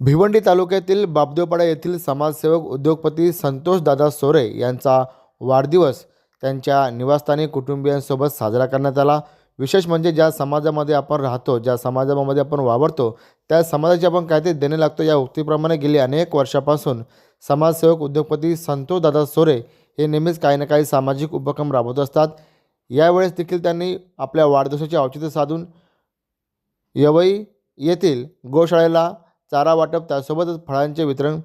भिवंडी तालुक्यातील बाबदेवपाडा येथील समाजसेवक उद्योगपती संतोषदादा सोरे यांचा वाढदिवस त्यांच्या निवासस्थानी कुटुंबियांसोबत साजरा करण्यात आला. विशेष म्हणजे ज्या समाजामध्ये आपण राहतो ज्या समाजामध्ये आपण वावरतो त्या समाजाची आपण काहीतरी देणे लागतो या उक्तीप्रमाणे गेली अनेक वर्षापासून समाजसेवक उद्योगपती संतोषदादा सोरे हे नेहमीच काही ना काही सामाजिक उपक्रम राबवत असतात. यावेळेस देखील त्यांनी आपल्या वाढदिवसाचे औचित्य साधून यवई येथील गोशाळेला चारा वाटप त्यासोबतच फळांचे वितरण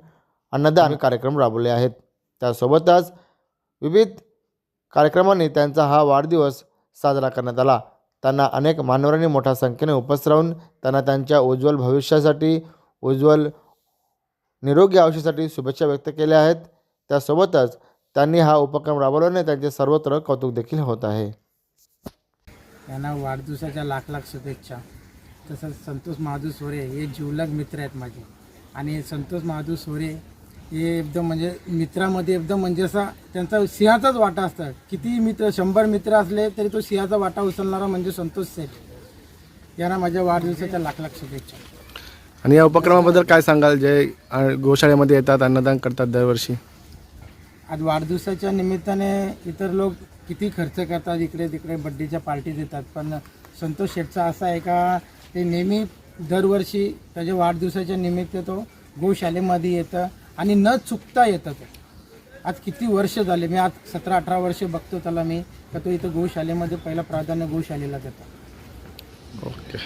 अन्नदान कार्यक्रम राबवले आहेत. त्यासोबतच विविध कार्यक्रमांनी त्यांचा हा वाढदिवस साजरा करण्यात आला. त्यांना अनेक मान्यवरांनी मोठ्या संख्येने उपस्थित राहून त्यांना त्यांच्या उज्ज्वल भविष्यासाठी उज्ज्वल निरोगी आयुष्यासाठी शुभेच्छा व्यक्त केल्या आहेत. त्यासोबतच त्यांनी हा उपक्रम राबवल्याने त्यांचे सर्वत्र कौतुक देखील होत आहे. त्यांना वाढदिवसाच्या लाख लाख शुभेच्छा. तसंच संतोष महादू सोरे हे जिवलग मित्र आहेत माझे. आणि संतोष महादू सोरे हे एकदम म्हणजे मित्रामध्ये एकदम म्हणजे असा त्यांचा सिंहाचाच वाटा असतात. किती मित्र शंभर मित्र असले तरी तो सिंहाचा वाटा उचलणारा म्हणजे संतोष सेठ. यांना माझ्या वाढदिवसाच्या लाख लाख शुभेच्छा. आणि या उपक्रमाबद्दल काय सांगाल? जे गोशाळेमध्ये येतात अन्नदान करतात दरवर्षी. आज वाढदिवसाच्या निमित्ताने इतर लोक किती खर्च करतात इकडे तिकडे बड्डेच्या पार्टी देतात. पण संतोष शेठचा असा आहे का ते नेहमी दरवर्षी त्याच्या वाढदिवसाच्या निमित्त तो गोशालेमध्ये येतं आणि न चुकता येतं तो. आज किती वर्ष झाले मी आज सतरा अठरा वर्ष बघतो त्याला मी का तो इथं गोशालेमध्ये पहिला प्राधान्य गोशालेला देतो. ओके